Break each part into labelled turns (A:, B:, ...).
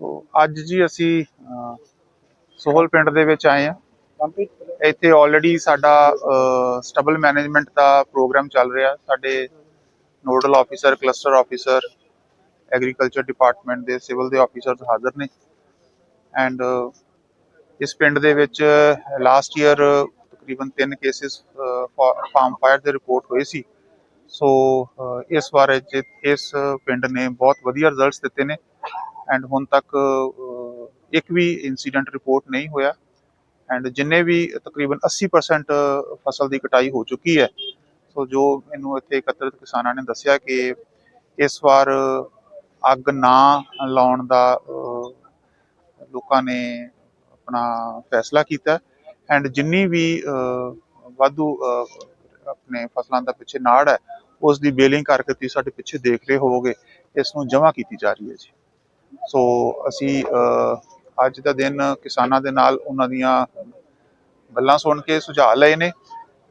A: ਸੋ ਅੱਜ ਜੀ ਅਸੀਂ ਸੋਹਲ ਪਿੰਡ ਦੇ ਵਿੱਚ ਆਏ ਆ ਇੱਥੇ ਆਲਰੇਡੀ ਸਾਡਾ ਸਟਬਲ ਮੈਨੇਜਮੈਂਟ ਦਾ ਪ੍ਰੋਗਰਾਮ ਚੱਲ ਰਿਹਾ ਸਾਡੇ nodal officer cluster officer agriculture department ਦੇ ਸਿਵਲ ਦੇ ਆਫੀਸਰਸ ਹਾਜ਼ਰ ਨੇ। ਐਂਡ ਇਸ ਪਿੰਡ ਦੇ ਵਿੱਚ ਲਾਸਟ ਈਅਰ ਤਕਰੀਬਨ 3 ਕੇਸਿਸ ਫਾਰਮ ਫਾਇਰ ਦੇ ਰਿਪੋਰਟ ਹੋਏ ਸੀ। ਸੋ ਇਸ ਵਾਰ ਜਿ- ਇਸ ਪਿੰਡ ਨੇ ਬਹੁਤ ਵਧੀਆ ਰਿਜ਼ਲਟਸ ਦਿੱਤੇ ਨੇ। ਐਂਡ ਹੁਣ ਤੱਕ ਇੱਕ ਵੀ ਇਨਸੀਡੈਂਟ ਰਿਪੋਰਟ ਨਹੀਂ ਹੋਇਆ। ਐਂਡ ਜਿੰਨੇ ਵੀ ਤਕਰੀਬਨ 80% ਫਸਲ ਦੀ ਕਟਾਈ ਹੋ ਚੁੱਕੀ ਹੈ। ਸੋ ਜੋ ਮੈਨੂੰ ਇੱਥੇ ਇਕੱਤਰਿਤ ਕਿਸਾਨਾਂ ਨੇ ਦੱਸਿਆ ਕਿ ਇਸ ਵਾਰ ਅੱਗ ਨਾ ਲਾਉਣ ਦਾ ਲੋਕਾਂ ਨੇ ਆਪਣਾ ਫੈਸਲਾ ਕੀਤਾ। ਐਂਡ ਜਿੰਨੀ ਵੀ ਵਾਧੂ ਆਪਣੇ ਫਸਲਾਂ ਦਾ ਪਿੱਛੇ ਨਾੜ ਹੈ, ਉਸ ਦੀ ਬੇਲਿੰਗ ਕਰਕੇ ਤੁਸੀਂ ਸਾਡੇ ਪਿੱਛੇ ਦੇਖ ਰਹੇ ਹੋਵੋਗੇ। ਇਸ ਨੂੰ ਜਮ੍ਹਾਂ ਕੀਤੀ ਜਾ ਰਹੀ ਹੈ ਜੀ। ਸੋ ਅਸੀਂ ਅੱਜ ਦਾ ਦਿਨ ਕਿਸਾਨਾਂ ਦੇ ਨਾਲ ਉਹਨਾਂ ਦੀਆਂ ਗੱਲਾਂ ਸੁਣ ਕੇ ਸੁਝਾਅ ਲਏ ਨੇ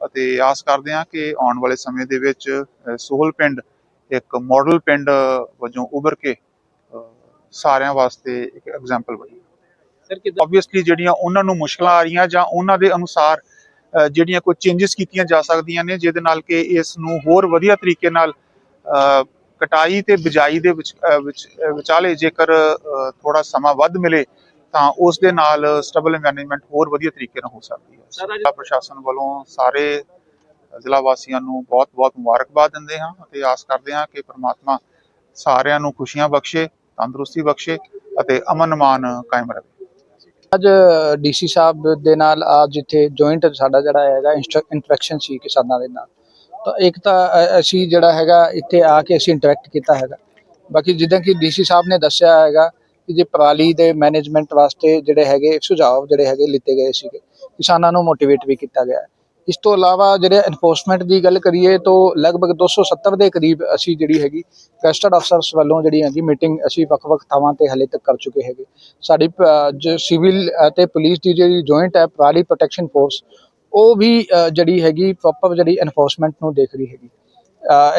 A: ਅਤੇ ਆਸ ਕਰਦੇ ਹਾਂ ਕਿ ਆਉਣ ਵਾਲੇ ਸਮੇਂ ਦੇ ਵਿੱਚ ਸੋਹਲ ਪਿੰਡ ਇੱਕ ਮਾਡਲ ਪਿੰਡ ਵਜੋਂ ਉੱਭਰ ਕੇ ਸਾਰਿਆਂ ਵਾਸਤੇ ਇੱਕ ਐਗਜ਼ਾਮਪਲ ਬਣੇ।
B: ਸਰ ਕਿਦਾਂ
A: ਆਬਵੀਅਸਲੀ ਜਿਹੜੀਆਂ ਉਹਨਾਂ ਨੂੰ ਮੁਸ਼ਕਲਾਂ ਆ ਰਹੀਆਂ ਜਾਂ ਉਹਨਾਂ ਦੇ ਅਨੁਸਾਰ ਜਿਹੜੀਆਂ ਕੋਈ ਚੇਂਜਸ ਕੀਤੀਆਂ ਜਾ ਸਕਦੀਆਂ ਨੇ ਜਿਹਦੇ ਨਾਲ ਕਿ ਇਸ ਨੂੰ ਹੋਰ ਵਧੀਆ ਤਰੀਕੇ ਨਾਲ ਕਟਾਈ ਤੇ ਬਿਜਾਈ ਦੇ ਵਿੱਚ ਵਿਚਾਲੇ ਜੇਕਰ ਥੋੜਾ ਸਮਾਂ ਵੱਧ ਮਿਲੇ ਤਾਂ ਉਸ ਦੇ ਨਾਲ ਸਟੇਬਲ ਮੈਨੇਜਮੈਂਟ ਹੋਰ ਵਧੀਆ ਤਰੀਕੇ ਨਾਲ ਹੋ ਸਕਦੀ ਹੈ। ਜ਼ਿਲ੍ਹਾ ਪ੍ਰਸ਼ਾਸਨ ਵੱਲੋਂ ਸਾਰੇ ਜ਼ਿਲ੍ਹਾ ਵਾਸੀਆਂ ਨੂੰ ਬਹੁਤ-ਬਹੁਤ ਮੁਬਾਰਕਬਾਦ ਦਿੰਦੇ ਹਾਂ ਅਤੇ ਆਸ ਕਰਦੇ ਹਾਂ ਕਿ ਪ੍ਰਮਾਤਮਾ ਸਾਰਿਆਂ ਨੂੰ ਖੁਸ਼ੀਆਂ ਬਖਸ਼ੇ ਤੰਦਰੁਸਤੀ ਬਖਸ਼ੇ ਅਤੇ ਅਮਨ ਅਮਾਨ ਕਾਇਮ ਰਹੇ।
B: ਅੱਜ ਡੀਸੀ ਸਾਹਿਬ ਦੇ ਨਾਲ ਅੱਜ ਇੱਥੇ ਜੁਆਇੰਟ ਸਾਡਾ ਜਿਹੜਾ ਹੈਗਾ ਇੰਟਰੈਕਸ਼ਨ ਸੀ ਕਿਸਾਨਾਂ ਦੇ ਨਾਲ। ਤਾਂ ਇੱਕ ਤਾਂ ਅਸੀਂ ਜਿਹੜਾ ਹੈਗਾ ਇੱਥੇ ਆ ਕੇ ਅਸੀਂ ਇੰਟਰੈਕਟ ਕੀਤਾ ਹੈਗਾ। ਬਾਕੀ ਜਿੱਦਾਂ ਕਿ ਡੀਸੀ ਸਾਹਿਬ ਨੇ ਦੱਸਿਆ ਹੈਗਾ ਕਿ ਜੇ ਪਰਾਲੀ ਦੇ ਮੈਨੇਜਮੈਂਟ ਵਾਸਤੇ ਜਿਹੜੇ ਹੈਗੇ ਸੁਝਾਅ ਜਿਹੜੇ ਹੈਗੇ ਲਿੱਤੇ ਗਏ ਸੀਗੇ, ਕਿਸਾਨਾਂ ਨੂੰ ਮੋਟੀਵੇਟ ਵੀ ਕੀਤਾ ਗਿਆ। ਇਸ ਤੋਂ ਇਲਾਵਾ ਜਿਹੜੇ ਐਨਫੋਰਸਮੈਂਟ ਦੀ ਗੱਲ ਕਰੀਏ ਤਾਂ ਲਗਭਗ 270 ਦੇ ਕਰੀਬ ਅਸੀਂ ਜਿਹੜੀ ਹੈਗੀ ਕਸਟਰਡ ਅਫਸਰਸ ਵੱਲੋਂ ਜਿਹੜੀ ਹੈਗੀ ਮੀਟਿੰਗ ਅਸੀਂ ਵੱਖ-ਵੱਖ ਥਾਵਾਂ ਤੇ ਹਲੇ ਤੱਕ ਕਰ ਚੁੱਕੇ ਹੈਗੇ। ਸਾਡੀ ਜੋ ਸਿਵਲ ਅਤੇ ਪੁਲਿਸ ਦੀ ਜਿਹੜੀ ਜੁਆਇੰਟ ਹੈ, ਪਰਾਲੀ ਪ੍ਰੋਟੈਕਸ਼ਨ ਫੋਰਸ ਉਹ ਵੀ ਜਿਹੜੀ ਹੈਗੀ ਪ੍ਰੋਪਰ ਜਿਹੜੀ ਐਨਫੋਰਸਮੈਂਟ ਨੂੰ ਦੇਖ ਰਹੀ ਹੈਗੀ।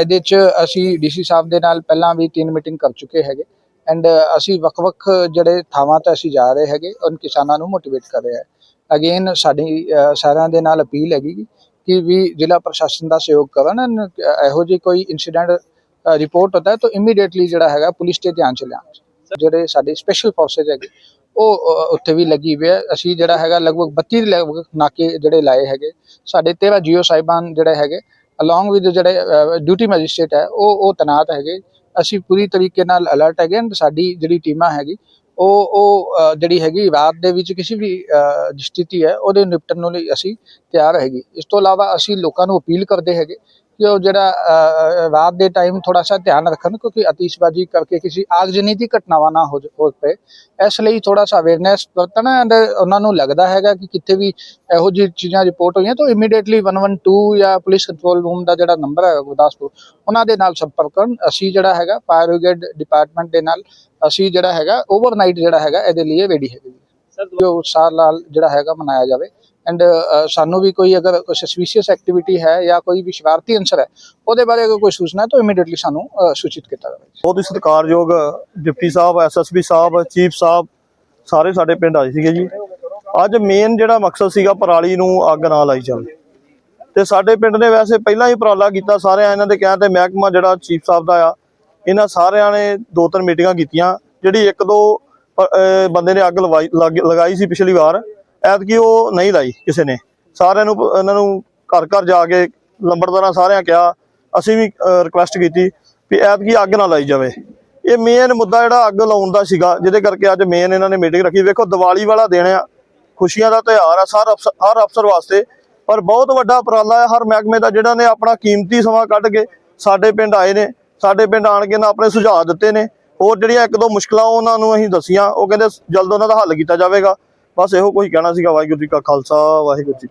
B: ਇਹਦੇ ਚ ਅਸੀਂ ਡੀਸੀ ਸਾਹਿਬ ਦੇ ਨਾਲ ਪਹਿਲਾਂ ਵੀ ਤਿੰਨ ਮੀਟਿੰਗ ਕਰ ਚੁੱਕੇ ਹੈਗੇ। ਐਂਡ ਅਸੀਂ ਵੱਖ-ਵੱਖ ਜਿਹੜੇ ਥਾਵਾਂ ਤੇ ਅਸੀਂ ਜਾ ਰਹੇ ਹੈਗੇ ਉਹਨਾਂ ਕਿਸਾਨਾਂ ਨੂੰ ਮੋਟੀਵੇਟ ਕਰ ਰਹੇ ਹਾਂ। ਅਗੇਨ ਸਾਡੀ ਸਾਰਿਆਂ ਦੇ ਨਾਲ ਅਪੀਲ ਹੈਗੀ ਕਿ ਵੀ ਜ਼ਿਲ੍ਹਾ ਪ੍ਰਸ਼ਾਸਨ ਦਾ ਸਹਿਯੋਗ ਕਰਨ। ਇਹੋ ਜਿਹੀ ਕੋਈ ਇਨਸੀਡੈਂਟ ਰਿਪੋਰਟ ਹੁੰਦਾ ਤਾਂ ਇਮੀਡੀਏਟਲੀ ਜਿਹੜਾ ਹੈਗਾ ਪੁਲਿਸ 'ਤੇ ਧਿਆਨ ਚ ਲਿਆਉਣ ਜਿਹੜੇ ਸਾਡੇ ਸਪੈਸ਼ਲ ਫੋਰਸਸ ਹੈਗੇ ਉਹ ਉੱਥੇ ਵੀ ਲੱਗੀ ਹੋਈ ਹੈ। ਅਸੀਂ ਜਿਹੜਾ ਹੈਗਾ ਲਗਭਗ 32 ਦੇ ਲਗਭਗ ਨਾਕੇ ਜਿਹੜੇ ਲਾਏ ਹੈਗੇ। ਸਾਡੇ 13 ਜੀਓ ਸਾਹਿਬਾਨ ਜਿਹੜੇ ਹੈਗੇ ਅਲੋਂਗ ਵਿਦ ਜਿਹੜੇ ਡਿਊਟੀ ਮੈਜਿਸਟ੍ਰੇਟ ਹੈ ਉਹ ਉਹ ਤਨਾਤ ਹੈਗੇ। ਅਸੀਂ ਪੂਰੀ ਤਰੀਕੇ ਨਾਲ ਅਲਰਟ ਹੈਗੇ and ਸਾਡੀ ਜਿਹੜੀ ਟੀਮਾਂ ਹੈਗੀ ਉਹ ਉਹ ਜਿਹੜੀ ਹੈਗੀ ਰਾਤ ਦੇ ਵਿੱਚ ਕਿਸੇ ਵੀ ਅ, ਸਥਿਤੀ ਹੈ ਉਹਦੇ ਨਿਪਟਣ ਨੂੰ ਲਈ ਅਸੀਂ ਤਿਆਰ ਹੈਗੀ। ਇਸ ਤੋਂ ਇਲਾਵਾ ਅਸੀਂ ਲੋਕਾਂ ਨੂੰ ਅਪੀਲ ਕਰਦੇ ਹੈਗੇ ਅ, ਅ, ਰਾਤ ਦੇ ਟਾਈਮ ਥੋੜਾ ਸਾ ਧਿਆਨ ਰੱਖਣ ਕਿਉਂਕਿ ਅਤੀਸ਼ਬਾਜ਼ੀ ਕਰਕੇ ਕਿਸੇ ਆਗਜਨੀ ਦੀ ਘਟਨਾਵਾਂ ਨਾ ਹੋ ਜ- ਹੋ ਪਏ। ਇਸ ਲਈ ਥੋੜਾ ਸਾ ਅਵੇਅਰਨੈਸ ਵਰਤਣ ਐਂਡ ਉਹਨਾਂ ਨੂੰ ਲੱਗਦਾ ਹੈਗਾ ਕਿ ਕਿਤੇ ਵੀ ਇਹੋ ਜਿਹੀ ਚੀਜ਼ਾਂ ਰਿਪੋਰਟ ਹੋਈਆਂ ਤਾਂ ਇਮੀਡੀਏਟਲੀ 112 ਜਾਂ ਪੁਲਿਸ ਕੰਟਰੋਲ ਰੂਮ ਦਾ ਜਿਹੜਾ ਨੰਬਰ ਹੈ ਗੁਰਦਾਸਪੁਰ ਉਹਨਾਂ ਦੇ ਨਾਲ ਸੰਪਰਕ ਕਰਨ। ਅਸੀਂ ਜਿਹੜਾ ਹੈਗਾ ਫਾਇਰ ਬ੍ਰਿਗੇਡ ਡਿਪਾਰਟਮੈਂਟ ਦੇ ਨਾਲ ਅਸੀਂ ਜਿਹੜਾ ਹੈਗਾ ਓਵਰਨਾਈਟ ਜਿਹੜਾ ਹੈਗਾ ਇਹਦੇ ਲਈ ਰੈਡੀ ਹੈਗੇ। ਜੋ ਉਤਸ਼ਾਹ ਨਾਲ ਜਿਹੜਾ ਹੈਗਾ ਮਨਾਇਆ ਜਾਵੇ। ਐਂਡ ਸਾਨੂੰ ਵੀ ਕੋਈ ਅਗਰ ਸਸਪੀਸ਼ੀਅਸ ਐਕਟੀਵਿਟੀ ਹੈ ਜਾਂ ਕੋਈ ਵੀ ਸ਼ਰਾਰਤੀ ਅੰਸਰ ਹੈ, ਉਹਦੇ ਬਾਰੇ ਅਗਰ ਕੋਈ ਸੂਚਨਾ ਹੈ ਤਾਂ ਇਮੀਡੀਏਟਲੀ ਸਾਨੂੰ ਸੂਚਿਤ ਕੀਤਾ ਜਾਵੇ।
C: ਬਹੁਤ ਹੀ ਸਤਿਕਾਰਯੋਗ ਡਿਪਟੀ ਸਾਹਿਬ, ਐਸਐਸਪੀ ਸਾਹਿਬ, ਚੀਫ ਸਾਹਿਬ, ਸਾਰੇ ਸਾਡੇ ਪਿੰਡ ਆਏ ਸੀਗੇ ਜੀ। ਅੱਜ ਮੇਨ ਜਿਹੜਾ ਮਕਸਦ ਸੀਗਾ ਪਰਾਲੀ ਨੂੰ ਅੱਗ ਨਾ ਲਾਈ ਜਾਵੇ। ਤੇ ਸਾਡੇ ਪਿੰਡ ਨੇ ਵੈਸੇ ਪਹਿਲਾਂ ਹੀ ਉਪਰਾਲਾ ਕੀਤਾ, ਸਾਰਿਆਂ ਇਹਨਾਂ ਦੇ ਕਹਿਣ ਤੇ ਮਹਿਕਮਾ ਜਿਹੜਾ ਚੀਫ ਸਾਹਿਬ ਦਾ ਆ, ਇਹਨਾਂ ਸਾਰਿਆਂ ਨੇ ਦੋ ਤਿੰਨ ਮੀਟਿੰਗਾਂ ਕੀਤੀਆਂ, ਜਿਹੜੀ ਇੱਕ ਦੋ ਬੰਦੇ ਨੇ ਅੱਗ ਲਗਾਈ ਸੀ ਪਿਛਲੀ ਵਾਰ। ਐਤਕੀ ਉਹ ਨਹੀਂ ਲਾਈ ਕਿਸੇ ਨੇ। ਸਾਰਿਆਂ ਨੂੰ, ਇਹਨਾਂ ਨੂੰ ਘਰ ਘਰ ਜਾ ਕੇ ਲੰਬੜਦਾਰਾਂ ਸਾਰਿਆਂ ਕਿਹਾ, ਅਸੀਂ ਵੀ ਰਿਕੁਐਸਟ ਕੀਤੀ ਵੀ ਐਤਕੀ ਅੱਗ ਨਾ ਲਾਈ ਜਾਵੇ। ਇਹ ਮੇਨ ਮੁੱਦਾ ਜਿਹੜਾ ਅੱਗ ਲਾਉਣ ਦਾ ਸੀਗਾ, ਜਿਹਦੇ ਕਰਕੇ ਅੱਜ ਮੇਨ ਇਹਨਾਂ ਨੇ ਮੀਟਿੰਗ ਰੱਖੀ। ਵੇਖੋ, ਦੀਵਾਲੀ ਵਾਲਾ ਦਿਨ ਆ, ਖੁਸ਼ੀਆਂ ਦਾ ਤਿਉਹਾਰ ਆ ਸਾਰ ਅਫਸਰ ਹਰ ਅਫਸਰ ਵਾਸਤੇ। ਪਰ ਬਹੁਤ ਵੱਡਾ ਉਪਰਾਲਾ ਹੈ ਹਰ ਮਹਿਕਮੇ ਦਾ ਜਿਹੜਾ ਨੇ ਆਪਣਾ ਕੀਮਤੀ ਸਮਾਂ ਕੱਢ ਕੇ ਸਾਡੇ ਪਿੰਡ ਆਏ ਨੇ। ਸਾਡੇ ਪਿੰਡ ਆਣ ਕੇ ਨਾ ਆਪਣੇ ਸੁਝਾਅ ਦਿੱਤੇ ਨੇ। ਹੋਰ ਜਿਹੜੀਆਂ ਇੱਕ ਦੋ ਮੁਸ਼ਕਲਾਂ ਉਹਨਾਂ ਨੂੰ ਅਸੀਂ ਦੱਸੀਆਂ, ਉਹ ਕਹਿੰਦੇ ਜਲਦ ਉਹਨਾਂ ਦਾ ਹੱਲ ਕੀਤਾ ਜਾਵੇਗਾ। ਬਸ ਇਹੋ ਕੁਝ ਕਹਿਣਾ ਸੀਗਾ ਵਾਹਿਗੁਰੂ ਜੀ ਕਾ ਖਾਲਸਾ ਵਾਹਿਗੁਰੂ ਜੀ